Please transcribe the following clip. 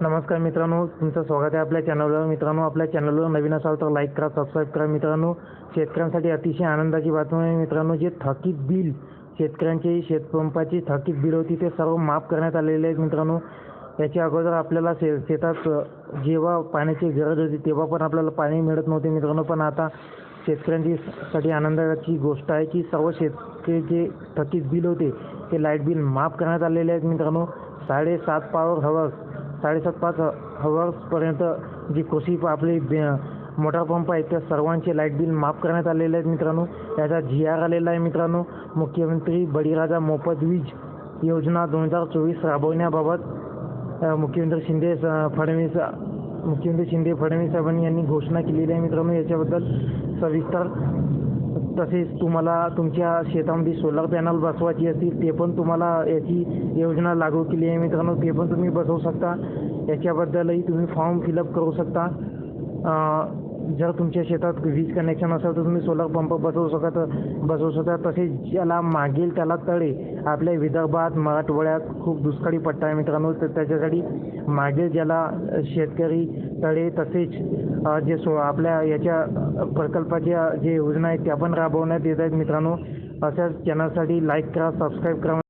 नमस्कार मित्रांनो तुमचं स्वागत आहे आपल्या चॅनलवर मित्रांनो आपल्या चॅनलवर नवीन असाल तर लाईक करा सबस्क्राईब करा. मित्रांनो शेतकऱ्यांसाठी अतिशय आनंदाची बातमी आहे. मित्रांनो जे थकीत बिल शेतकऱ्यांचे शेतपंपाची थकीत बिल होती ते सर्व माफ करण्यात आलेले आहेत मित्रांनो. याच्या अगोदर आपल्याला शे शेतात जेव्हा पाण्याची गरज होती तेव्हा पण आपल्याला पाणी मिळत नव्हते मित्रांनो. पण आता शेतकऱ्यांची साठी आनंदाची गोष्ट आहे की सर्व शेतकरी जे थकीत बिल होते ते लाइट बिल माफ करण्यात आलेले आहेत मित्रांनो. साडेसात पावर हवर्स साडेसात पाच हवर्सपर्यंत जी कृषी आपली आपले बे- मोटार पंप आहेत त्या सर्वांचे लाइट बिल माफ करण्यात आलेले आहेत मित्रांनो. याचा जी आर आलेला आहे मित्रांनो. मुख्यमंत्री बळीराजा मोफत वीज योजना दोन हजार चोवीस राबवण्याबाबत मुख्यमंत्री शिंदे फडणवीस मुख्यमंत्री शिंदे फडणवीस साहेबांनी यांनी घोषणा केलेली आहे मित्रांनो याच्याबद्दल. सविस्तर तसेच तुम्हाला तुमच्या शेतामध्ये सोलर पॅनल बसवायची असतील ते पण तुम्हाला याची योजना लागू केली आहे मित्रांनो. ते पण तुम्ही बसवू शकता. याच्याबद्दलही तुम्ही फॉर्म फिलअप करू शकता. जर तुमच्या शेतात वीज कनेक्शन असेल तर तुम्ही सोलर पंप बसवू शकत बसवू शकता. तसेच ज्याला मागेल त्याला तळे आपल्या विदर्भात मराठवाड्यात खूप दुष्काळी पट्टा आहे मित्रांनो. तर त्याच्यासाठी मागेल ज्याला शेतकरी तळे तसेच जे सो आपल्या याच्या प्रकल्पाच्या जे योजना आहेत त्या पण राबवण्यात येत आहेत मित्रांनो. अशाच चॅनलसाठी लाईक करा सबस्क्राईब करा.